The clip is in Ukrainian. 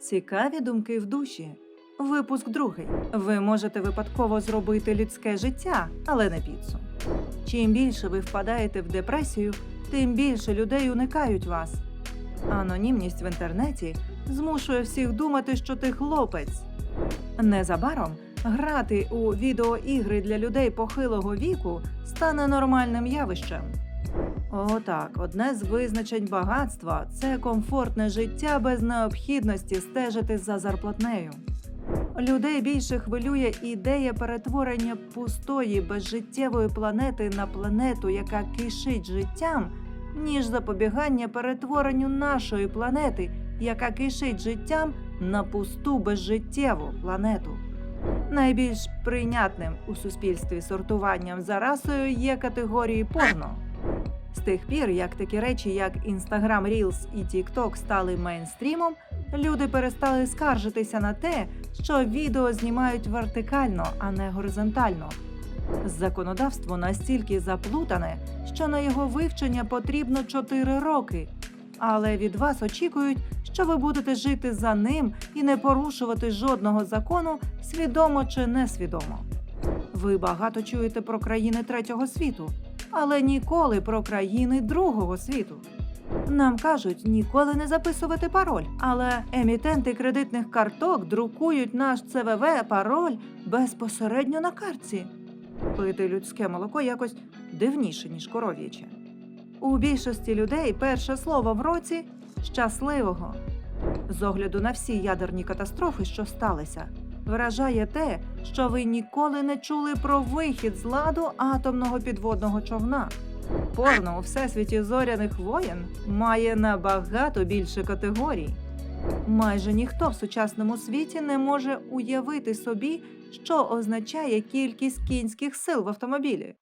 Цікаві думки в душі. Випуск другий. Ви можете випадково зробити людське життя, але не піцу. Чим більше ви впадаєте в депресію, тим більше людей уникають вас. Анонімність в інтернеті змушує всіх думати, що ти хлопець. Незабаром грати у відеоігри для людей похилого віку стане нормальним явищем. Отак, одне з визначень багатства це комфортне життя без необхідності стежити за зарплатнею. Людей більше хвилює ідея перетворення пустої безжиттєвої планети на планету, яка кишить життям, ніж запобігання перетворенню нашої планети, яка кишить життям на пусту безжиттєву планету. Найбільш прийнятним у суспільстві сортуванням за расою є категорії порно. З тих пір, як такі речі, як Instagram Reels і TikTok стали мейнстрімом, люди перестали скаржитися на те, що відео знімають вертикально, а не горизонтально. Законодавство настільки заплутане, що на його вивчення потрібно 4 роки. Але від вас очікують, що ви будете жити за ним і не порушувати жодного закону, свідомо чи несвідомо. Ви багато чуєте про країни третього світу, але ніколи про країни другого світу. Нам кажуть ніколи не записувати пароль, але емітенти кредитних карток друкують наш ЦВВ пароль безпосередньо на картці. Пити людське молоко якось дивніше, ніж коров'яче. У більшості людей перше слово в році щасливого. З огляду на всі ядерні катастрофи, що сталися, вражає те, що ви ніколи не чули про вихід з ладу атомного підводного човна. Порно у всесвіті зоряних воєн має набагато більше категорій. Майже ніхто в сучасному світі не може уявити собі, що означає кількість кінських сил в автомобілі.